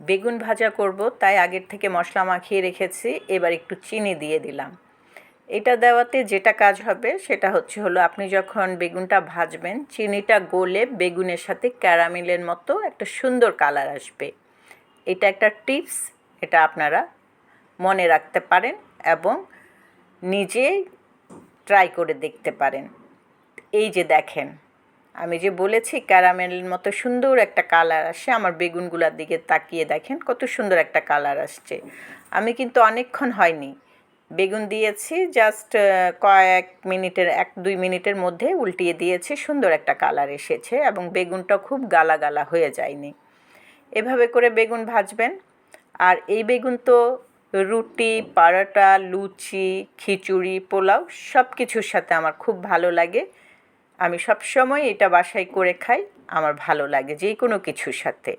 বেগুন ভাজা করব, তাই আগের থেকে মশলা মাখিয়ে রেখেছি, এবার একটু চিনি দিয়ে দিলাম। এটা দেওয়াতে যেটা কাজ হবে, সেটা হচ্ছে হলো আপনি যখন বেগুনটা ভাজবেন, চিনিটা গলে বেগুনের সাথে ক্যারামেলের মতো একটা সুন্দর কালার আসবে। এটা একটা টিপস, এটা আপনারা মনে রাখতে পারেন এবং নিজেই ট্রাই করে দেখতে পারেন। এই যে দেখেন আমি যে বলেছি ক্যারামেলের মতো সুন্দর একটা কালার আসে, আমার বেগুনগুলোর দিকে তাকিয়ে দেখেন কত সুন্দর একটা কালার আসছে। আমি কিন্তু অনেকক্ষণ হয়নি। বেগুন দিয়েছি জাস্ট কয়েক মিনিটের, এক দুই মিনিটের মধ্যে উল্টিয়ে দিয়েছি, সুন্দর একটা কালার এসেছে এবং বেগুনটা খুব গালা গালা হয়ে যায়নি। এভাবে করে বেগুন ভাজবেন। আর এই বেগুন তো রুটি, পরোটা, লুচি, খিচুড়ি, পোলাও সব কিছুর সাথে আমার খুব ভালো লাগে। আমি সবসময় এটা বাসায় করে খাই আমার ভালো লাগে যে কোনো কিছুর সাথে।